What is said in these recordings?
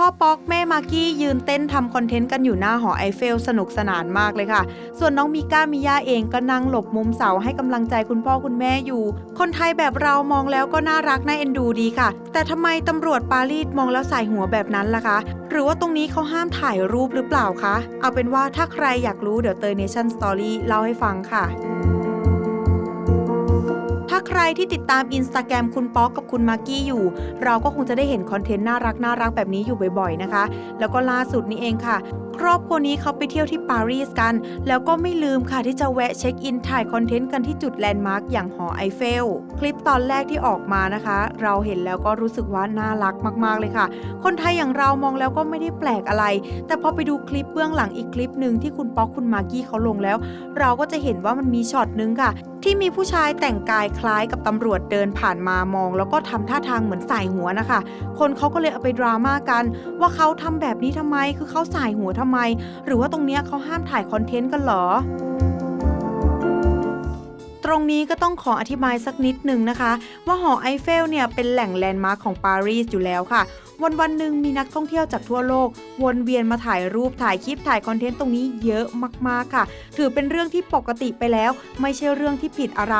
พ่อป๊อกแม่มากกี้ยืนเต้นทำคอนเทนต์กันอยู่หน้าหอไอเฟลสนุกสนานมากเลยค่ะ ส่วนน้องมิก้ามิย่าเองก็นั่งหลบมุมเสาให้กำลังใจคุณพ่อคุณแม่อยู่ คนไทยแบบเรามองแล้วก็น่ารักน่าเอ็นดูดีค่ะ แต่ทำไมตำรวจปารีสมองแล้วใส่หัวแบบนั้นล่ะคะ หรือว่าตรงนี้เขาห้ามถ่ายรูปหรือเปล่าคะ เอาเป็นว่าถ้าใครอยากรู้เดี๋ยวเตยเนชั่นสตอรี่เล่าให้ฟังค่ะาใครที่ติดตามอินสตาแกรมคุณป๊อกกับคุณมากกี้อยู่ เราก็คงจะได้เห็นคอนเทนต์น่ารักน่ารักแบบนี้อยู่บ่อยๆนะคะ แล้วก็ล่าสุดนี้เองค่ะ ครอบครัวนี้เขาไปเที่ยวที่ปารีสกัน แล้วก็ไม่ลืมค่ะที่จะแวะเช็คอินถ่ายคอนเทนต์กันที่จุดแลนด์มาร์กอย่างหอไอเฟล คลิปตอนแรกที่ออกมานะคะ เราเห็นแล้วก็รู้สึกว่าน่ารักมากๆเลยค่ะ คนไทยอย่างเรามองแล้วก็ไม่ได้แปลกอะไร แต่พอไปดูคลิปเบื้องหลังอีกคลิปหนึ่งที่คุณป๊อกคุณมากกี้เขาลงแล้ว เราก็จะเห็นว่ามันมีช็อตนึงค่ะที่มีผู้ชายแต่งกายคล้ายกับตำรวจเดินผ่านมามอง แล้วก็ทำท่าทางเหมือนสายหัวนะคะ คนเขาก็เลยเอาไปดราม่ากัน ว่าเขาทำแบบนี้ทำไม คือเขาสายหัวทำไม หรือว่าตรงเนี้ยเขาห้ามถ่ายคอนเทนต์กันเหรอ ตรงนี้ก็ต้องขออธิบายสักนิดหนึ่งนะคะ ว่าหอไอเฟลเนี่ยเป็นแหล่งแลนด์มาร์คของปารีสอยู่แล้วค่ะ วันวันหนึ่งมีนักท่องเที่ยวจากทั่วโลก วนเวียนมาถ่ายรูปถ่ายคลิปถ่ายคอนเทนต์ตรงนี้เยอะมากๆค่ะ ถือเป็นเรื่องที่ปกติไปแล้ว ไม่ใช่เรื่องที่ผิดอะไร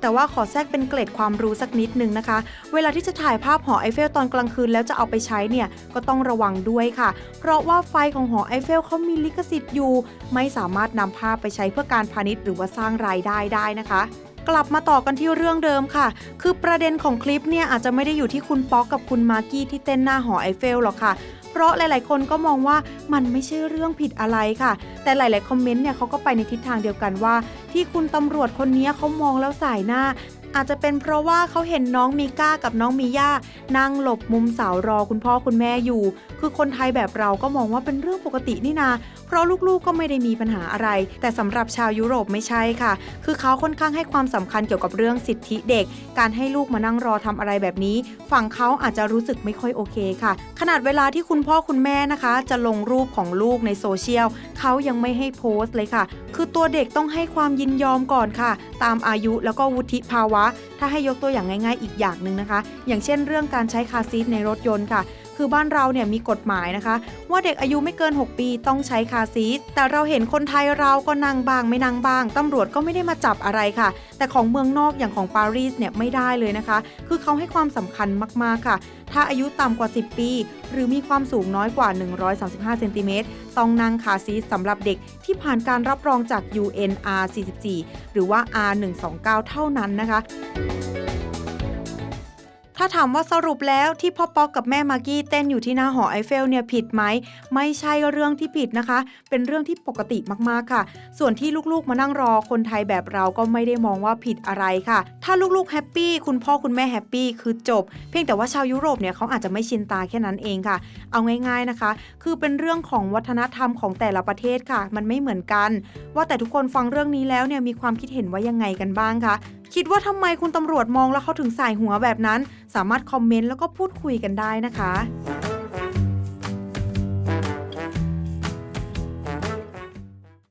แต่ว่าขอแทรกเป็นเกร็ดความรู้สักนิดนึงนะคะ เวลาที่จะถ่ายภาพหอไอเฟลตอนกลางคืนแล้วจะเอาไปใช้เนี่ยก็ต้องระวังด้วยค่ะ เพราะว่าไฟของหอไอเฟลเขามีลิขสิทธิ์อยู่ ไม่สามารถนำภาพไปใช้เพื่อการพาณิชย์หรือว่าสร้างรายได้ได้นะคะ กลับมาต่อกันที่เรื่องเดิมค่ะ คือประเด็นของคลิปเนี่ยอาจจะไม่ได้อยู่ที่คุณป๊อกกับคุณมากกี้ที่เต้นหน้าหอไอเฟลหรอกค่ะเพราะหลาย ๆ คนก็มองว่ามันไม่ใช่เรื่องผิดอะไรค่ะ แต่หลาย ๆ คอมเมนต์เนี่ยเขาก็ไปในทิศทางเดียวกันว่า ที่คุณตำรวจคนนี้เขามองแล้วสายหน้า อาจจะเป็นเพราะว่าเขาเห็นน้องมีก้ากับน้องมีย่านั่งหลบมุมเสารอคุณพ่อคุณแม่อยู่ คือคนไทยแบบเราก็มองว่าเป็นเรื่องปกตินี่นา เพราะลูกๆก็ไม่ได้มีปัญหาอะไร แต่สำหรับชาวยุโรปไม่ใช่ค่ะ คือเขาค่อนข้างให้ความสำคัญเกี่ยวกับเรื่องสิทธิเด็ก การให้ลูกมานั่งรอทำอะไรแบบนี้ ฝั่งเขาอาจจะรู้สึกไม่ค่อยโอเคค่ะ ขนาดเวลาที่คุณพ่อคุณแม่นะคะ จะลงรูปของลูกในโซเชียลเขายังไม่ให้โพสต์เลยค่ะ คือตัวเด็กต้องให้ความยินยอมก่อนค่ะ ตามอายุแล้วก็วุฒิภาวะ ถ้าให้ยกตัวอย่างง่าย ๆ อีกอย่างหนึ่งนะคะ อย่างเช่นเรื่องการใช้คาซีทในรถยนต์ค่ะ คือบ้านเราเนี่ยมีกฎหมายนะคะ ว่าเด็กอายุไม่เกิน 6 ปีต้องใช้คาซีทแต่เราเห็นคนไทยเราก็นั่งบ้างไม่นั่งบ้าง ตำรวจก็ไม่ได้มาจับอะไรค่ะ แต่ของเมืองนอกอย่างของปารีสเนี่ยไม่ได้เลยนะคะ คือเขาให้ความสำคัญมากๆค่ะ ถ้าอายุต่ำกว่า 10 ปี หรือมีความสูงน้อยกว่า 135เซนติเมตรต้องนั่งคาซีทสำหรับเด็กที่ผ่านการรับรองจาก UNR44 หรือว่า R129 เท่านั้นนะคะ ถ้าถามว่าสรุปแล้วที่พ่อป๊อกกับแม่มากกี้เต้นอยู่ที่หน้าหอไอเฟลเนี่ยผิดไหม ไม่ใช่เรื่องที่ผิดนะคะ เป็นเรื่องที่ปกติมากๆค่ะ ส่วนที่ลูกๆมานั่งรอคนไทยแบบเราก็ไม่ได้มองว่าผิดอะไรค่ะ ถ้าลูกๆแฮปปี้คุณพ่อคุณแม่แฮปปี้คือจบ เพียงแต่ว่าชาวยุโรปเนี่ยเขาอาจจะไม่ชินตาแค่นั้นเองค่ะ เอาง่ายๆนะคะ คือเป็นเรื่องของวัฒนธรรมของแต่ละประเทศค่ะ มันไม่เหมือนกัน ว่าแต่ทุกคนฟังเรื่องนี้แล้วเนี่ยมีความคิดเห็นว่ายังไงกันบ้างคะ คิดว่าทำไมคุณตำรวจมองแล้วเขาถึงสายหัวแบบนั้น สามารถคอมเมนต์แล้วก็พูดคุยกันได้นะคะ